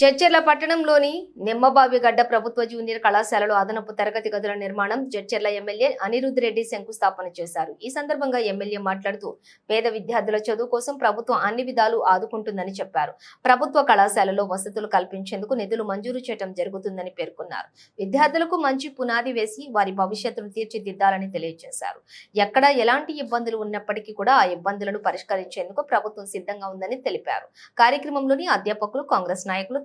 జడ్చెర్ల పట్టణంలోని నిమ్మబావిగడ్డ ప్రభుత్వ జూనియర్ కళాశాలలో అదనపు తరగతి గదుల నిర్మాణం జడ్చెర్ల ఎమ్మెల్యే అనిరుద్ రెడ్డి శంకుస్థాపన చేశారు. ఈ సందర్భంగా ఎమ్మెల్యే మాట్లాడుతూ పేద విద్యార్థుల చదువు కోసం ప్రభుత్వం అన్ని విధాలు ఆదుకుంటుందని చెప్పారు. ప్రభుత్వ కళాశాలలో వసతులు కల్పించేందుకు నిధులు మంజూరు చేయడం జరుగుతుందని పేర్కొన్నారు. విద్యార్థులకు మంచి పునాది వేసి వారి భవిష్యత్తును తీర్చిదిద్దాలని తెలియజేశారు. ఎక్కడ ఎలాంటి ఇబ్బందులు ఉన్నప్పటికీ కూడా ఆ ఇబ్బందులను పరిష్కరించేందుకు ప్రభుత్వం సిద్ధంగా ఉందని తెలిపారు. కార్యక్రమంలోని అధ్యాపకులు కాంగ్రెస్ నాయకులు